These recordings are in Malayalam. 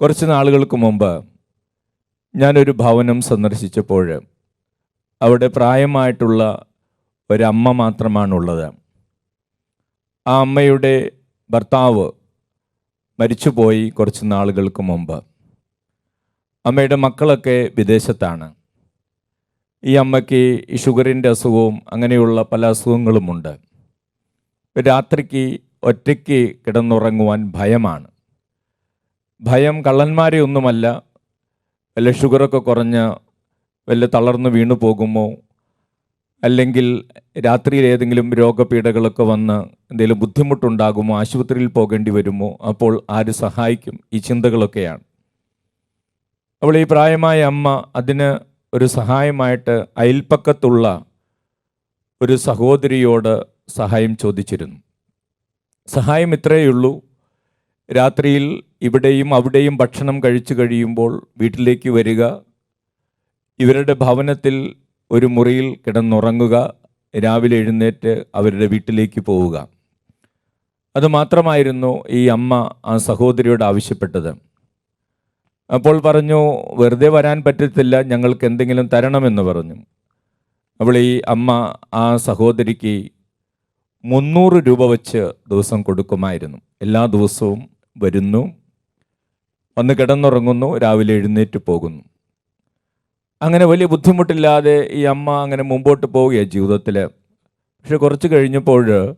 കുറച്ച് നാളുകൾക്ക് മുമ്പ് ഞാനൊരു ഭവനം സന്ദർശിച്ചപ്പോൾ അവിടെ പ്രായമായിട്ടുള്ള ഒരമ്മ മാത്രമാണുള്ളത്. ആ അമ്മയുടെ ഭർത്താവ് മരിച്ചുപോയി കുറച്ച് നാളുകൾക്ക് മുമ്പ്. അമ്മയുടെ മക്കളൊക്കെ വിദേശത്താണ്. ഈ അമ്മയ്ക്ക് ഈ ഷുഗറിന്റെ അസുഖവും അങ്ങനെയുള്ള പല അസുഖങ്ങളുമുണ്ട്. രാത്രിക്ക് ഒറ്റയ്ക്ക് കിടന്നുറങ്ങുവാൻ ഭയമാണ്. ഭയം കള്ളന്മാരെ ഒന്നുമല്ല. വല്ല ഷുഗറൊക്കെ കുറഞ്ഞ് വല്ല തളർന്നു വീണു പോകുമോ? അല്ലെങ്കിൽ രാത്രിയിൽ ഏതെങ്കിലും രോഗപീഠകളൊക്കെ വന്ന് എന്തെങ്കിലും ബുദ്ധിമുട്ടുണ്ടാകുമോ? ആശുപത്രിയിൽ പോകേണ്ടി വരുമോ? അപ്പോൾ ആര് സഹായിക്കും? ഈ ചിന്തകളൊക്കെയാണ്. അപ്പോൾ ഈ പ്രായമായ അമ്മ അതിന് ഒരു സഹായമായിട്ട് അയൽപ്പക്കത്തുള്ള ഒരു സഹോദരിയോട് സഹായം ചോദിച്ചിരുന്നു. സഹായം ഇത്രയേ ഉള്ളൂ. രാത്രിയിൽ ഇവിടെയും അവിടെയും ഭക്ഷണം കഴിച്ചു കഴിയുമ്പോൾ വീട്ടിലേക്ക് വരിക. ഇവരുടെ ഭവനത്തിൽ ഒരു മുറിയിൽ കിടന്നുറങ്ങുക. രാവിലെ എഴുന്നേറ്റ് അവരുടെ വീട്ടിലേക്ക് പോവുക. അതുമാത്രമായിരുന്നു ഈ അമ്മ ആ സഹോദരിയോട് ആവശ്യപ്പെട്ടത്. അപ്പോൾ പറഞ്ഞു വെറുതെ വരാൻ പറ്റത്തില്ല ഞങ്ങൾക്ക് എന്തെങ്കിലും തരണമെന്ന് പറഞ്ഞു. അപ്പോൾ ഈ അമ്മ ആ സഹോദരിക്ക് മുന്നൂറ് രൂപ വച്ച് ദിവസം കൊടുക്കുമായിരുന്നു. എല്ലാ ദിവസവും വരുന്നു. വന്ന് കിടന്നുറങ്ങുന്നു. രാവിലെ എഴുന്നേറ്റ് പോകുന്നു. അങ്ങനെ വലിയ ബുദ്ധിമുട്ടില്ലാതെ ഈ അമ്മ അങ്ങനെ മുമ്പോട്ട് പോവുകയാണ് ജീവിതത്തിൽ പക്ഷെ കുറച്ച് കഴിഞ്ഞപ്പോൾ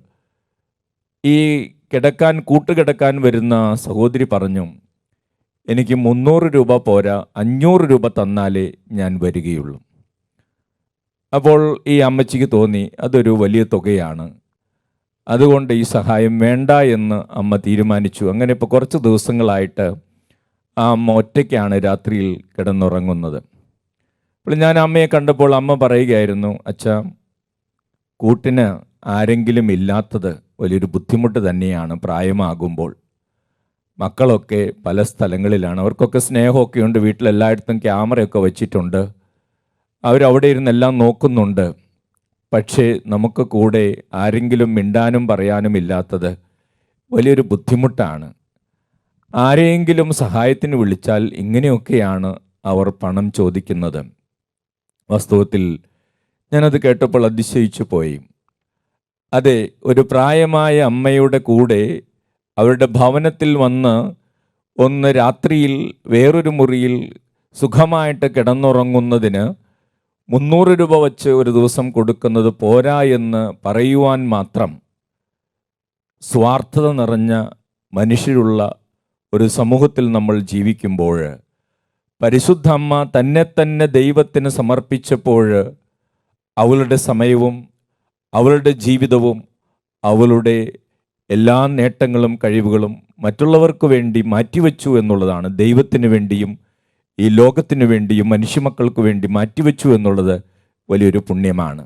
ഈ കിടക്കാൻ കൂട്ടുകിടക്കാൻ വരുന്ന സഹോദരി പറഞ്ഞു എനിക്ക് മുന്നൂറ് രൂപ പോരാ അഞ്ഞൂറ് രൂപ തന്നാലേ ഞാൻ വരികയുള്ളൂ. അപ്പോൾ ഈ അമ്മച്ചിക്ക് തോന്നി അതൊരു വലിയ തുകയാണ്. അതുകൊണ്ട് ഈ സഹായം വേണ്ട എന്ന് അമ്മ തീരുമാനിച്ചു. അങ്ങനെ ഇപ്പോൾ കുറച്ച് ദിവസങ്ങളായിട്ട് ആ അമ്മ ഒറ്റയ്ക്കാണ് രാത്രിയിൽ കിടന്നുറങ്ങുന്നത്. അപ്പോൾ ഞാൻ അമ്മയെ കണ്ടപ്പോൾ അമ്മ പറയുകയായിരുന്നു അച്ഛ കൂട്ടിന് ആരെങ്കിലും ഇല്ലാത്തത് വലിയൊരു ബുദ്ധിമുട്ട് തന്നെയാണ് പ്രായമാകുമ്പോൾ. മക്കളൊക്കെ പല സ്ഥലങ്ങളിലാണ്. അവർക്കൊക്കെ സ്നേഹമൊക്കെ ഉണ്ട്. വീട്ടിലെല്ലായിടത്തും ക്യാമറയൊക്കെ വെച്ചിട്ടുണ്ട്. അവരവിടെ ഇരുന്നെല്ലാം നോക്കുന്നുണ്ട്. പക്ഷേ നമുക്ക് കൂടെ ആരെങ്കിലും മിണ്ടാനും പറയാനും ഇല്ലാത്തത് വലിയൊരു ബുദ്ധിമുട്ടാണ്. ആരെയെങ്കിലും സഹായത്തിന് വിളിച്ചാൽ ഇങ്ങനെയൊക്കെയാണ് അവർ പണം ചോദിക്കുന്നത്. വാസ്തവത്തിൽ ഞാനത് കേട്ടപ്പോൾ അതിശയിച്ചു പോയി. അതെ ഒരു പ്രായമായ അമ്മയുടെ കൂടെ അവരുടെ ഭവനത്തിൽ വന്ന് ഒന്ന് രാത്രിയിൽ വേറൊരു മുറിയിൽ സുഖമായിട്ട് കിടന്നുറങ്ങുന്നതിന് മുന്നൂറ് രൂപ വച്ച് ഒരു ദിവസം കൊടുക്കുന്നത് പോരാ എന്ന് പറയുവാൻ മാത്രം സ്വാർത്ഥത നിറഞ്ഞ മനുഷ്യരുള്ള ഒരു സമൂഹത്തിൽ നമ്മൾ ജീവിക്കുമ്പോൾ പരിശുദ്ധ അമ്മ തന്നെ തന്നെ ദൈവത്തിന് സമർപ്പിച്ചപ്പോൾ അവളുടെ സമയവും അവളുടെ ജീവിതവും അവളുടെ എല്ലാ നേട്ടങ്ങളും കഴിവുകളും മറ്റുള്ളവർക്ക് വേണ്ടി മാറ്റിവെച്ചു എന്നുള്ളതാണ് ദൈവത്തിന് വേണ്ടിയും ഈ ലോകത്തിനു വേണ്ടിയും മനുഷ്യമക്കൾക്ക് വേണ്ടി മാറ്റിവെച്ചു എന്നുള്ളത് വലിയൊരു പുണ്യമാണ്.